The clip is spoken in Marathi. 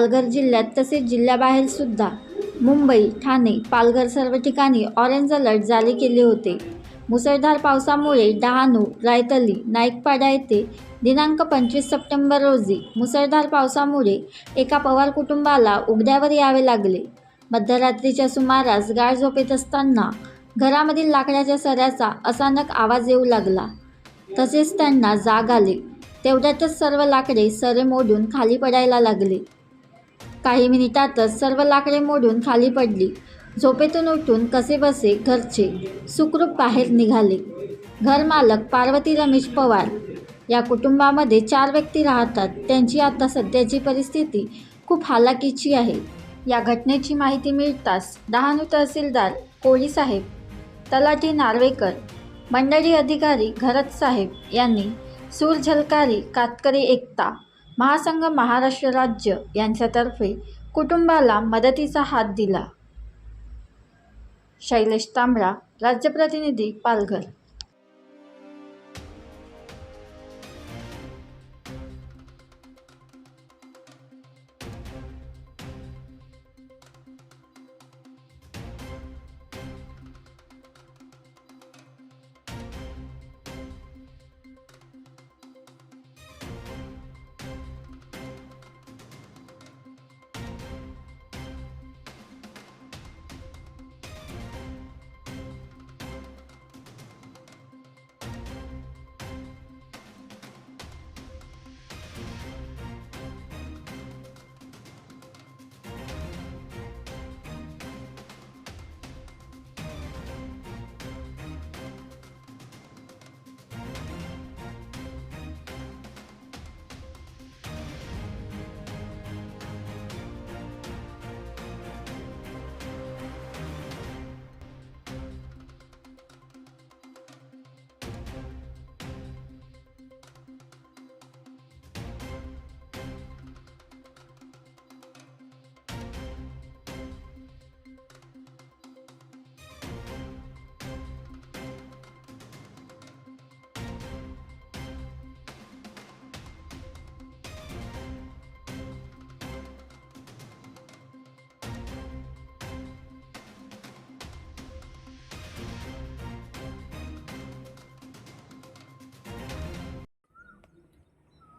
पालघर जिल्ह्यात तसेच जिल्ह्याबाहेर सुद्धा मुंबई ठाणे पालघर सर्व ठिकाणी ऑरेंज अलर्ट जारी केले होते. मुसळधार पावसामुळे डहाणू रायतली नाईकपाडा येथे दिनांक पंचवीस सप्टेंबर रोजी मुसळधार पावसामुळे एका पवार कुटुंबाला उघड्यावर यावे लागले. मध्यरात्रीच्या सुमारास गाळ झोपेत असताना घरामधील लाकडाच्या सऱ्याचा अचानक आवाज येऊ लागला. तसेच त्यांना जाग आले. तेवढ्यातच सर्व लाकडे सरे मोडून खाली पडायला लागले. काही मिनिटातच सर्व लाकडे मोडून खाली पडली. झोपेतून उठून कसेबसे घरचे. सुखरूप बाहेर निघाले. घरमालक पार्वती रमेश पवार या कुटुंबामध्ये चार व्यक्ती राहतात. त्यांची आता सध्याची परिस्थिती खूप हालाकीची आहे. या घटनेची माहिती मिळताच डहाणू तहसीलदार कोळी साहेब तलाठी नार्वेकर मंडळी अधिकारी घरत साहेब यांनी सूर झलकारी कातकरी एकता महासंघ महाराष्ट्र राज्य यांच्यातर्फे कुटुंबाला मदतीचा हात दिला. शैलेश तांबडा राज्यप्रतिनिधी पालघर.